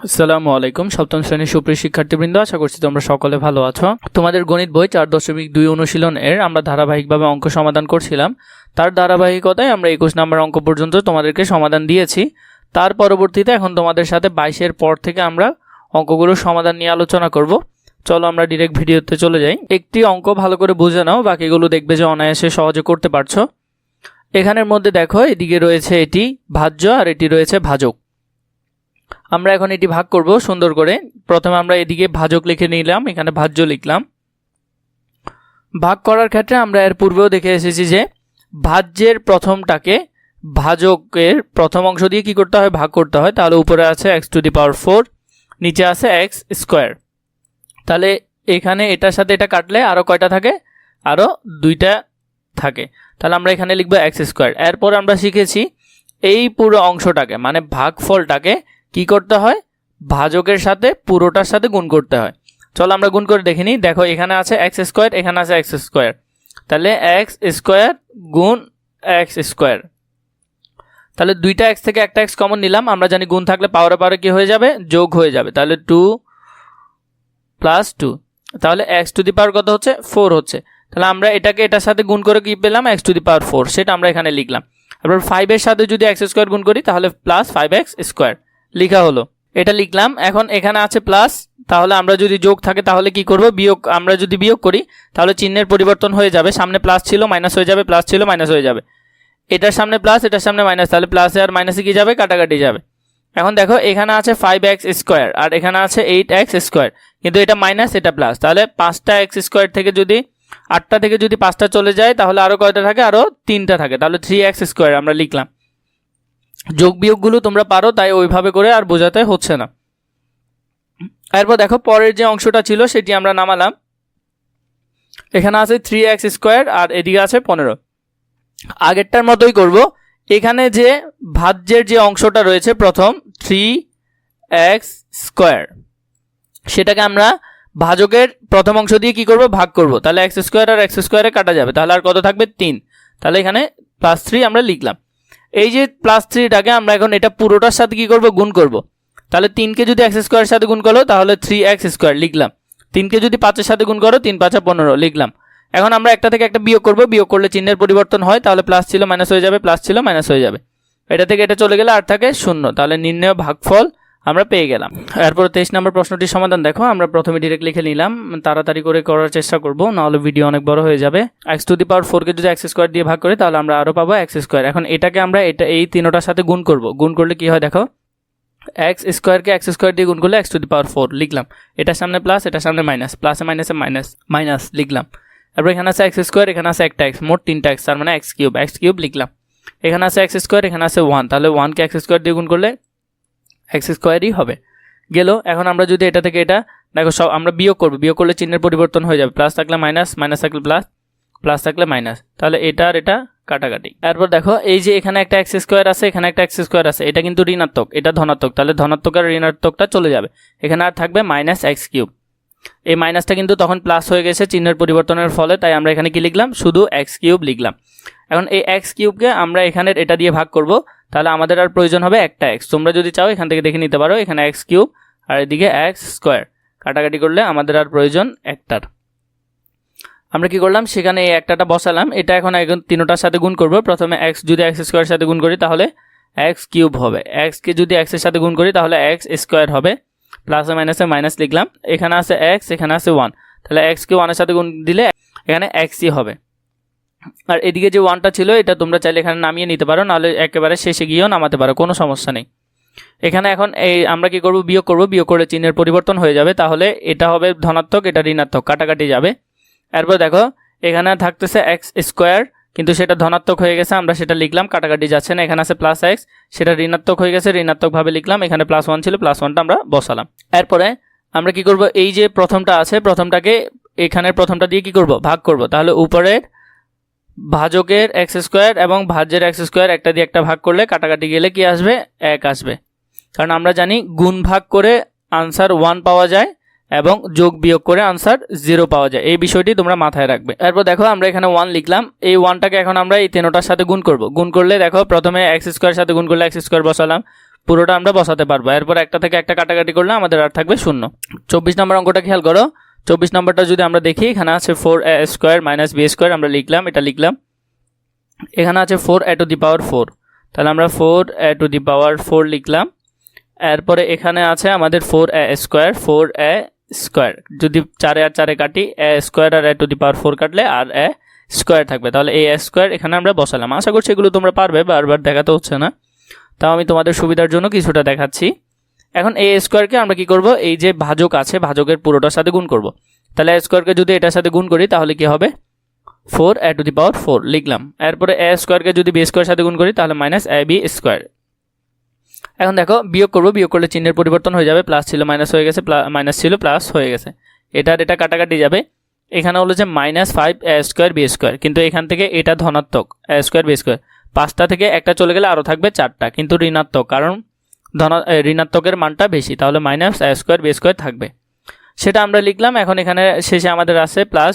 আসসালামু আলাইকুম, সপ্তম শ্রেণির সুপ্রিয় শিক্ষার্থীবৃন্দ, আশা করছি তোমরা সকলে ভালো আছো। তোমাদের গণিত বই চার দশমিক দুই অনুশীলন এর আমরা ধারাবাহিকভাবে অঙ্ক সমাধান করছিলাম। তার ধারাবাহিকতায় আমরা একুশ নম্বর অঙ্ক পর্যন্ত তোমাদেরকে সমাধান দিয়েছি। তার পরবর্তীতে এখন তোমাদের সাথে বাইশের পর থেকে আমরা অঙ্কগুলোর সমাধান নিয়ে আলোচনা করব। চলো আমরা ডিরেক্ট ভিডিওতে চলে যাই। একটি অঙ্ক ভালো করে বুঝে নাও, বাকিগুলো দেখবে যে অনায়াসে সহজে করতে পারছ। এখানের মধ্যে দেখো, এদিকে রয়েছে এটি ভাজ্য আর এটি রয়েছে ভাজক। আমরা এখন এটি ভাগ করব সুন্দর করে। প্রথমে আমরা এদিকে ভাজক লিখে নিলাম, এখানে ভাজ্য লিখলাম। ভাগ করার ক্ষেত্রে আমরা এর পূর্বেও দেখে এসেছি যে ভাজ্যের প্রথমটাকে ভাজকের প্রথম অংশ দিয়ে কি করতে হয়? ভাগ করতে হয়। তাহলে উপরে আছে x to the power four নিচে আছে এক্স স্কোয়ার তাহলে এখানে এটার সাথে এটা কাটলে আরও কয়টা থাকে? আরও দুইটা থাকে। তাহলে আমরা এখানে লিখব এক্স স্কোয়ার এরপর আমরা শিখেছি এই পুরো অংশটাকে মানে ভাগফলটাকে কি করতে হয়? ভাজকের সাথে পুরোটার সাথে গুণ করতে হয়। চলো আমরা গুণ করে দেখে নিই। দেখো, এখানে আছে এক্স স্কোয়ার এখানে আছে এক্স স্কোয়ার তাহলে এক্স স্কোয়ার গুণ এক্স স্কোয়ার তাহলে দুইটা এক্স থেকে একটা এক্স কমন নিলাম। আমরা জানি গুণ থাকলে পাওয়ারে পাওয়ারে কি হয়ে যাবে? যোগ হয়ে যাবে। তাহলে টু প্লাস টু তাহলে এক্স টু দি পাওয়ার কত হচ্ছে? ফোর হচ্ছে। তাহলে আমরা এটাকে এটার সাথে গুণ করে কি পেলাম? X to the power four সেটা আমরা এখানে লিখলাম। তারপর ফাইভের সাথে যদি এক্স স্কোয়ার গুণ করি, তাহলে প্লাস ফাইভ এক্স স্কোয়ার লেখা হলো। এটা লিখলাম, এখন এখানে আছে প্লাস তাহলে আমরা যদি যোগ থাকে তাহলে কি করব? বিয়োগ, আমরা যদি বিয়োগ করি, তাহলে চিহ্নের পরিবর্তন হয়ে যাবে। সামনে প্লাস ছিল মাইনাস হয়ে যাবে প্লাস ছিল মাইনাস হয়ে যাবে। এটার সামনে প্লাস এটার সামনে মাইনাস তাহলে প্লাসে আর মাইনাসে কি যাবে? কাটাকাটি যাবে। এখন দেখো, এখানে আছে ফাইভ এক্স স্কোয়ার আর এখানে আছে এইট এক্স স্কোয়ার কিন্তু এটা মাইনাস এটা প্লাস তাহলে পাঁচটা এক্স স্কোয়ার থেকে যদি, আটটা থেকে যদি পাঁচটা চলে যায়, তাহলে আরও কয়টা থাকে? আরও তিনটা থাকে। তাহলে থ্রি এক্স স্কোয়ার আমরা লিখলাম। যোগ বিয়োগগুলো তোমরা পারো, তাই ওইভাবে করে আর বোঝাতে হচ্ছে না। এরপর দেখো, পরের যে অংশটা ছিল, সেটি আমরা নামালাম। এখানে আছে থ্রি এক্স স্কোয়ার আর এদিকে আছে পনেরো। আগেরটার মতোই করব। এখানে যে ভাজ্যের যে অংশটা রয়েছে, প্রথম থ্রি এক্স স্কোয়ার সেটাকে আমরা ভাজকের প্রথম অংশ দিয়ে কি করব? ভাগ করব। তাহলে এক্স স্কোয়ার আর এক্স স্কোয়ারে কাটা যাবে। তাহলে আর কত থাকবে? তিন। তাহলে এখানে প্লাস থ্রি আমরা লিখলাম। এই যে প্লাস থ্রিটাকে আমরা এখন এটা পুরোটার সাথে কি করব? গুণ করব। তাহলে তিনকে যদি এক্স স্কোয়ারের সাথে গুণ করো, তাহলে থ্রি এক্স স্কোয়ার লিখলাম। তিনকে যদি পাঁচের সাথে গুণ করো, তিন পাঁচা পনেরো লিখলাম। এখন আমরা একটা থেকে একটা বিয়োগ করব। বিয়োগ করলে চিহ্নের পরিবর্তন হয়, তাহলে প্লাস ছিল মাইনাস হয়ে যাবে প্লাস ছিল মাইনাস হয়ে যাবে। এটা থেকে এটা চলে গেলে আর থাকে শূন্য। তাহলে নির্ণয় ভাগফল আমরা পেয়ে গেলাম। এরপর তেইশ নম্বর প্রশ্নটির সমাধান দেখো। আমরা প্রথমে ডিরেক্ট লিখে নিলাম, তাড়াতাড়ি করে করার চেষ্টা করব, নাহলে ভিডিও অনেক বড় হয়ে যাবে। এক্স টু দি পাওয়ার ফোরকে যদি এক্স স্কোয়ার দিয়ে ভাগ করি, তাহলে আমরা আরও পাবো এক্স স্কোয়ার এখন এটাকে আমরা এটা, এই তিনোটার সাথে গুণ করব। গুণ করলে কি হয় দেখো? এক্স স্কোয়ারকে এক্স স্কোয়ার দিয়ে গুণ করলে x to the power four লিখলাম। এটার সামনে প্লাস এটার সামনে মাইনাস প্লাসে মাইনাসে মাইনাস মাইনাস লিখলাম। তারপর এখানে আছে এক্স স্কোয়ার এখানে আছে একটা এক্স মোট তিনটা এক্স তার মানে এক্স কিউব এক্স কিউব লিখলাম। এখানে আছে এক্স স্কোয়ার এখানে আছে ওয়ান তাহলে ওয়ানকে এক্স স্কোয়ার দিয়ে গুণ করলে এক্স স্কোয়ারই হবে। গেল, এখন আমরা যদি এটা থেকে এটা, দেখো সব, আমরা বিয়োগ করব। বিয়োগ করলে চিহ্নের পরিবর্তন হয়ে যাবে। প্লাস থাকলে মাইনাস মাইনাস থাকলে প্লাস প্লাস থাকলে মাইনাস তাহলে এটা আর এটা কাটাকাটি। এরপর দেখো, এই যে এখানে একটা এক্স স্কোয়ার আছে, এখানে একটা এক্স স্কোয়ার আছে। এটা কিন্তু ঋণাত্মক, এটা ধনাত্মক। তাহলে ধনাত্মক আর ঋণাত্মকটা চলে যাবে। এখানে আর থাকবে মাইনাস এক্স কিউব এই মাইনাসটা কিন্তু তখন প্লাস হয়ে গেছে চিহ্নের পরিবর্তনের ফলে, তাই আমরা এখানে কি লিখলাম? শুধু এক্স কিউব লিখলাম। এখন এই এক্স কিউবকে আমরা এখানের এটা দিয়ে ভাগ করব। তাহলে আমাদের আর প্রয়োজন হবে একটা এক্স তোমরা যদি চাও, এখান থেকে দেখে নিতে পারো, এখানে এক্স কিউব, আর এদিকে এক্স স্কোয়ার। কাটাকাটি করলে আমাদের আর প্রয়োজন একটার। আমরা কি করলাম? সেখানে এই একটাটা বসালাম। এটা এখন এখন তিনোটার সাথে গুণ করব। প্রথমে এক্স যদি এক্স স্কোয়ারের সাথে গুণ করি, তাহলে এক্স কিউব হবে। এক্সকে যদি এক্সের সাথে গুণ করি, তাহলে এক্স স্কোয়ার হবে। প্লাসে মাইনাসে মাইনাস লিখলাম। এখানে আছে এক্স এখানে আছে ওয়ান তাহলে এক্সকে ওয়ানের সাথে গুণ দিলে এখানে এক্সই হবে। আর এদিকে যে ওয়ানটা ছিল, এটা তোমরা চাইলে এখানে নামিয়ে নিতে পারো, নাহলে একেবারে শেষে গিয়েও নামাতে পারো, কোনো সমস্যা নেই। এখানে এখন এই, আমরা কি করব, বিয়োগ করব, বিয়োগ করে চিহ্নের পরিবর্তন হয়ে যাবে, তাহলে এটা হবে ধনাত্মক, এটা ঋণাত্মক, কাটাকাটি যাবে। এরপর দেখো, এখানে থাকতেছে এক্স স্কোয়ার কিন্তু সেটা ধনাত্মক হয়ে গেছে, আমরা সেটা লিখলাম, কাটাকাটি যাচ্ছে না, এখানে আছে প্লাস এক্স সেটা ঋণাত্মক হয়ে গেছে ঋণাত্মকভাবে লিখলাম, এখানে প্লাস ওয়ান ছিল প্লাস ওয়ানটা আমরা বসালাম। এরপরে আমরা কি করব, এই যে প্রথমটা আছে, প্রথমটাকে এখানের প্রথমটা দিয়ে কি করব, ভাগ করব, তাহলে উপরের ভাজকের এক্স স্কোয়ার এবং ভাজ্যের এক্স স্কোয়ার একটা দিয়ে একটা ভাগ করলে কাটাকাটি গেলে কি আসবে? এক আসবে। কারণ আমরা জানি গুণ ভাগ করে আনসার ওয়ান পাওয়া যায় এবং যোগ বিয়োগ করে আনসার জিরো পাওয়া যায়। এই বিষয়টি তোমরা মাথায় রাখবে। এরপর দেখো আমরা এখানে ওয়ান লিখলাম। এই ওয়ানটাকে এখন আমরা এই তেনোটার সাথে গুণ করব। গুণ করলে দেখো প্রথমে এক্স স্কোয়ার সাথে গুণ করলে এক্স স্কোয়ার বসালাম। পুরোটা আমরা বসাতে পারব। এরপর একটা থেকে একটা কাটাকাটি করলে আমাদের আর থাকবে শূন্য। চব্বিশ নম্বর অঙ্কটা খেয়াল করো। চব্বিশ নম্বরটা যদি আমরা দেখি, এখানে আছে four A square minus B square আমরা লিখলাম, এটা লিখলাম। এখানে আছে four A to the power four তাহলে আমরা four A to the power four লিখলাম। এরপরে এখানে আছে আমাদের four A square four A square যদি চারে আর চারে কাটি এ square R A to the power four কাটলে আর এ স্কোয়ার থাকবে। তাহলে এই স্কোয়ার এখানে আমরা বসালাম। আশা করছি এগুলো তোমরা পারবে, বারবার দেখাতে হচ্ছে না। তাও আমি তোমাদের সুবিধার জন্য কিছুটা দেখাচ্ছি। এখন এ স্কোয়ারকে আমরা কি করব? এই যে ভাজক আছে, ভাজকের পুরোটার সাথে গুণ করব। তাহলে এ স্কোয়ারকে যদি এটার সাথে গুণ করি, তাহলে কি হবে? Four A to the power four লিখলাম। এরপরে এ স্কোয়ারকে যদি বি স্কোয়ার সাথে গুণ করি, তাহলে মাইনাস এ বি স্কোয়ার এখন দেখো, বিয়োগ করব, বিয়োগ করলে চিহ্নের পরিবর্তন হয়ে যাবে প্লাস ছিল মাইনাস হয়ে গেছে মাইনাস ছিল প্লাস হয়ে গেছে। এটার এটা কাটাকাটি যাবে। এখানে হলো যে minus five A square B square কিন্তু এখান থেকে এটা ধনাত্মক এ স্কোয়ার বি স্কোয়ার পাঁচটা থেকে একটা চলে গেলে আরও থাকবে চারটা, কিন্তু ঋণাত্মক, কারণ ধনা ঋণাত্মকের মানটা বেশি, তাহলে minus A square B square থাকবে। সেটা আমরা লিখলাম, এখন এখানে শেষে আমাদের আছে প্লাস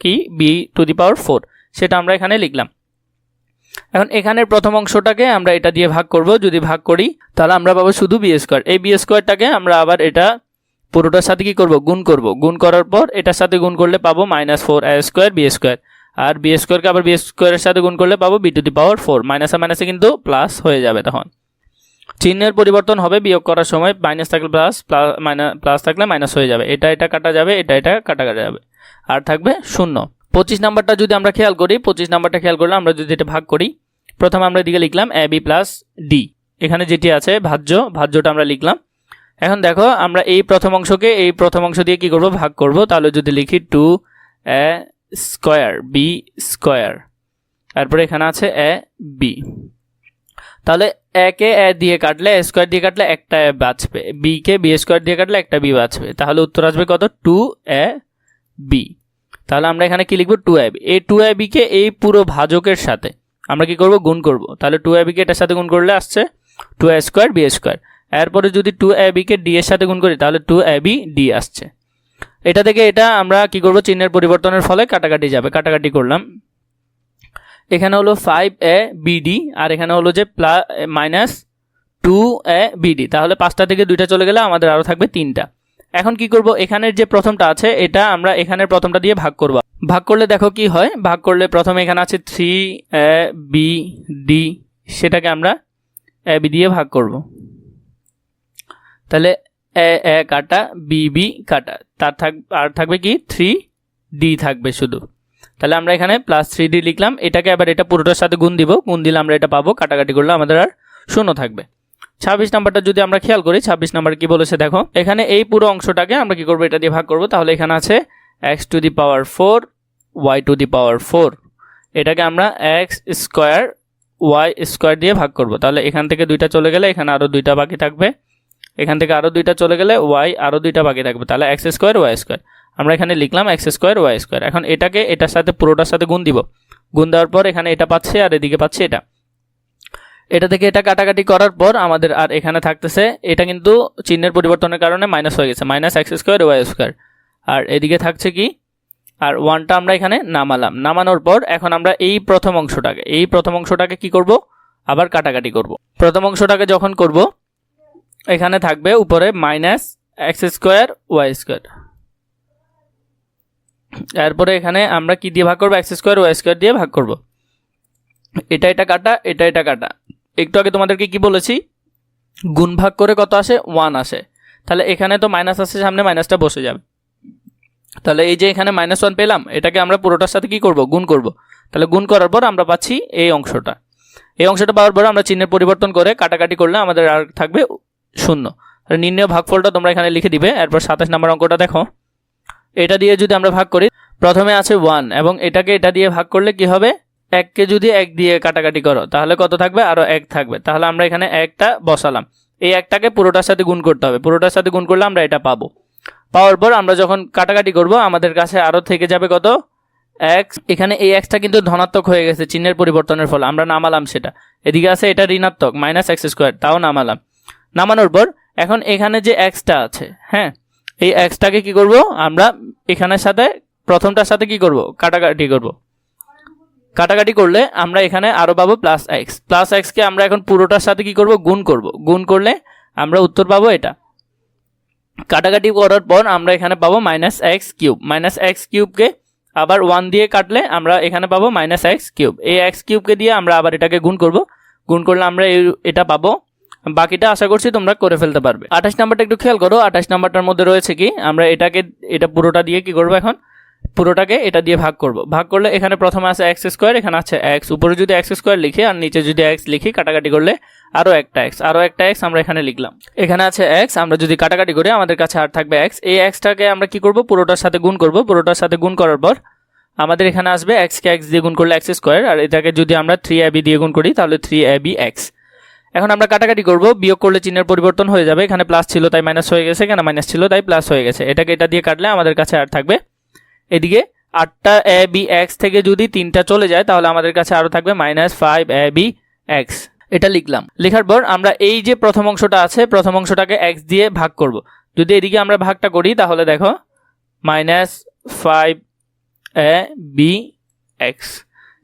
কি? B to the power four সেটা আমরা এখানে লিখলাম। এখন এখানের প্রথম অংশটাকে আমরা এটা দিয়ে ভাগ করব, যদি ভাগ করি, তাহলে আমরা পাবো শুধু বি স্কোয়ার এই বি স্কোয়ারটাকে আমরা আবার এটা পুরোটার সাথে কি করব? গুণ করব। গুণ করার পর এটার সাথে গুণ করলে পাবো minus four A square B square R B স্কোয়ারকে আবার বি স্কোয়ারের সাথে গুণ করলে পাবো B to the power four মাইনাসে মাইনাসে কিন্তু প্লাস হয়ে যাবে তখন। চিহ্নের পরিবর্তন হবে, বিয়োগ করার সময় মাইনাস থাকলে প্লাস প্লাস থাকলে মাইনাস হয়ে যাবে। এটা এটা কাটা যাবে, এটা এটা কাটা কাটা যাবে। আর থাকবে শূন্য। পঁচিশ নাম্বারটা যদি আমরা খেয়াল করি, পঁচিশ নাম্বারটা খেয়াল করলে আমরা যদি এটা ভাগ করি, প্রথমে আমরা এদিকে লিখলাম এ বি প্লাস ডি এখানে যেটি আছে, ভাজ্য, ভাজ্যটা আমরা লিখলাম। এখন দেখো, আমরা এই প্রথম অংশকে, এই প্রথম অংশ দিয়ে কি করব? ভাগ করব। তাহলে যদি লিখি two A square B square তারপরে এখানে আছে এ বি তাহলে একে এ দিয়ে কাটলে, এ স্কোয়ার দিয়ে কাটলে একটা এ বাঁচবে। বি কে বি স্কোয়ার দিয়ে কাটলে একটা বি বাঁচবে। তাহলে উত্তর আসবে কত? টু এ বি তাহলে আমরা এখানে কি লিখব? টু এ বি এই টু এ বিকে এই পুরো ভাজকের সাথে আমরা কি করব? গুণ করব। তাহলে টু এ বিকে এটার সাথে গুণ করলে আসছে two A square B square. এরপরে যদি টু এ বিকে ডি এর সাথে গুণ করি, তাহলে টু এ বি ডি আসছে। এটা থেকে এটা আমরা কি করব? চিহ্নের পরিবর্তনের ফলে কাটাকাটি যাবে। কাটাকাটি করলাম। এখানে হলো ফাইভ এ বিডি আর এখানে হলো যে plus minus two A BD তাহলে পাঁচটা থেকে দুইটা চলে গেলে আমাদের আরও থাকবে তিনটা। এখন কি করব? এখানের যে প্রথমটা আছে, এটা আমরা এখানের প্রথমটা দিয়ে ভাগ করব। ভাগ করলে দেখো কি হয়? ভাগ করলে প্রথমে এখানে আছে থ্রি এ বি ডি সেটাকে আমরা এ বি দিয়ে ভাগ করব। তাহলে এ এ কাটা বি বি কাটা। তার থাক, আর থাকবে কি? থ্রি ডি থাকবে শুধু। তাহলে আমরা এখানে প্লাস থ্রি ডি লিখলাম। এটাকে আবার এটা পুরোটার সাথে গুণ দিব। গুণ দিলে আমরা এটা পাবো। কাটাকাটি করলে আমাদের আর শূন্য থাকবে। ছাব্বিশ নাম্বারটা যদি আমরা খেয়াল করি, ছাব্বিশ নাম্বার কি বলেছে দেখো, এখানে এই পুরো অংশটাকে আমরা কি করব, এটা দিয়ে ভাগ করব। তাহলে এখানে আছে X to the power four Y to the power four এটাকে আমরা এক্স স্কোয়ার ওয়াই স্কোয়ার দিয়ে ভাগ করব। তাহলে এখান থেকে দুইটা চলে গেলে এখানে আরও দুইটা বাকি থাকবে। এখান থেকে আরও দুইটা চলে গেলে ওয়াই আরও দুইটা বাকি থাকবে। তাহলে এক্স স্কোয়ার ওয়াই স্কোয়ার আমরা এখানে লিখলাম এক্স স্কোয়ার ওয়াই স্কোয়ার। এখন এটাকে, এটার সাথে, পুরোটার সাথে গুণ দিব। গুণ দেওয়ার পর এখানে এটা পাচ্ছে আর এদিকে পাচ্ছে এটা। এটা থেকে এটা কাটাকাটি করার পর আমাদের আর এখানে থাকতেছে, এটা কিন্তু চিহ্নের পরিবর্তনের কারণে মাইনাস হয়ে গেছে। Minus X square Y square. আর এদিকে থাকছে কি? আর ওয়ানটা আমরা এখানে নামালাম। নামানোর পর এখন আমরা এই প্রথম অংশটাকে, এই প্রথম অংশটাকে কি করব? আবার কাটাকাটি করব। প্রথম অংশটাকে যখন করব, এখানে থাকবে উপরে minus X square Y square. এরপরে এখানে আমরা কি দিয়ে ভাগ করব? এক্স স্কোয়ার ওয়াই স্কোয়ার দিয়ে ভাগ করব। এটা এটা কাটা, এটা এটা কাটা। একটু আগে তোমাদেরকে কি বলেছি? গুণ ভাগ করে কত আসে? ওয়ান আসে। তাহলে এখানে তো মাইনাস আসে, সামনে মাইনাসটা বসে যাবে। তাহলে এই যে এখানে মাইনাস ওয়ান পেলাম, এটাকে আমরা পুরোটার সাথে কি করব? গুণ করব। তাহলে গুণ করার পর আমরা পাচ্ছি এই অংশটা। এই অংশটা পাওয়ার পর আমরা চিহ্নের পরিবর্তন করে কাটাকাটি করলে আমাদের আর থাকবে শূন্য। নির্ণয় ভাগফলটা তোমরা এখানে লিখে দিবে। এরপর সাতাশ নম্বর অঙ্কটা দেখো। এটা দিয়ে যদি আমরা ভাগ করি, প্রথমে আছে ওয়ান এবং এটাকে এটা দিয়ে ভাগ করলে কি হবে? এককে যদি এক দিয়ে কাটাকাটি করো, তাহলে কত থাকবে? আরও এক থাকবে। তাহলে আমরা এখানে একটা বসালাম। এই একটাকে পুরোটার সাথে গুণ করতে হবে। পুরোটার সাথে গুণ করলে আমরা এটা পাবো। পাওয়ার পর আমরা যখন কাটাকাটি করব, আমাদের কাছে আরও থেকে যাবে কত? এক্স এখানে এই এক্সটা কিন্তু ধনাত্মক হয়ে গেছে, চিহ্নের পরিবর্তনের ফলে। আমরা নামালাম সেটা। এদিকে আছে এটা ঋণাত্মক মাইনাস এক্স স্কোয়ার তাও নামালাম। নামানোর পর এখন এখানে যে এক্সটা আছে হ্যাঁ? এই এক্সটাকে কি করব? আমরা এখানের সাথে, প্রথমটার সাথে কি করব? কাটাকাটি করব। কাটাকাটি করলে আমরা এখানে আরও পাবো প্লাস এক্স প্লাস এক্সকে আমরা এখন পুরোটার সাথে কি করব? গুণ করব। গুণ করলে আমরা উত্তর পাবো এটা। কাটাকাটি করার পর আমরা এখানে পাবো minus X cube minus X কিউবকে আবার ওয়ান দিয়ে কাটলে আমরা এখানে পাবো মাইনাস এক্স কিউব এই এক্স কিউবকে দিয়ে আমরা আবার এটাকে গুণ করব। গুণ করলে আমরা এটা পাবো বাকিটা আশা করছি তোমরা করে ফেলতে পারবে। আঠাশ নাম্বারটা একটু খেয়াল করো, আঠাশ নাম্বারটার মধ্যে রয়েছে কি? আমরা এটাকে, এটা পুরোটা দিয়ে কি করব এখন? পুরোটাকে এটা দিয়ে ভাগ করব। ভাগ করলে এখানে প্রথমে আছে এক্স স্কোয়ার এখানে আছে এক্স উপরে যদি এক্স স্কোয়ার লিখি আর নিচে যদি এক্স লিখি, কাটাকাটি করলে আরও একটা এক্স আরও একটা এক্স আমরা এখানে লিখলাম। এখানে আছে এক্স আমরা যদি কাটাকাটি করি, আমাদের কাছে আর থাকবে এক্স এই এক্সটাকে আমরা কি করব? পুরোটার সাথে গুণ করব। পুরোটার সাথে গুণ করার পর আমাদের এখানে আসবে এক্সকে এক্স দিয়ে গুণ করলে এক্স স্কোয়ার আর এটাকে যদি আমরা থ্রি এবি দিয়ে গুণ করি, তাহলে থ্রি এবি এক্স এখন আমরা কাটাকাটি করব। বিয়োগ করলে চিহ্নের পরিবর্তন হয়ে যাবে। এখানে প্লাস ছিল, তাই মাইনাস হয়ে গেছে। এখানে মাইনাস ছিল, তাই প্লাস হয়ে গেছে। এটাকে এটা দিয়ে কাটলে আমাদের কাছে আর থাকবে। এদিকে আটটা এ বি এক্স থেকে যদি তিনটা চলে যায়, তাহলে আমাদের কাছে আরও থাকবে minus five A B X এটা লিখলাম। লেখার পর আমরা এই যে প্রথম অংশটা আছে, প্রথম অংশটাকে এক্স দিয়ে ভাগ করব। যদি এদিকে আমরা ভাগটা করি, তাহলে দেখো minus five A B X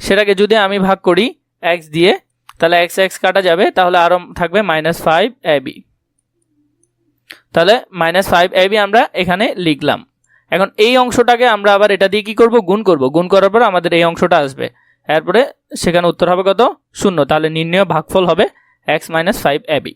সেটাকে যদি আমি ভাগ করি এক্স দিয়ে তাহলে এক্স এক্স কাটা যাবে, তাহলে আরও থাকবে মাইনাস ফাইভ এ বি তাহলে মাইনাস ফাইভ এ বি আমরা এখানে লিখলাম। এখন এই অংশটাকে আমরা আবার এটা দিয়ে কী করব? গুণ করব। গুণ করার পর আমাদের এই অংশটা আসবে। এরপরে সেখানে উত্তর হবে কত? শূন্য। তাহলে নির্ণয় ভাগফল হবে এক্স মাইনাস ফাইভ এবি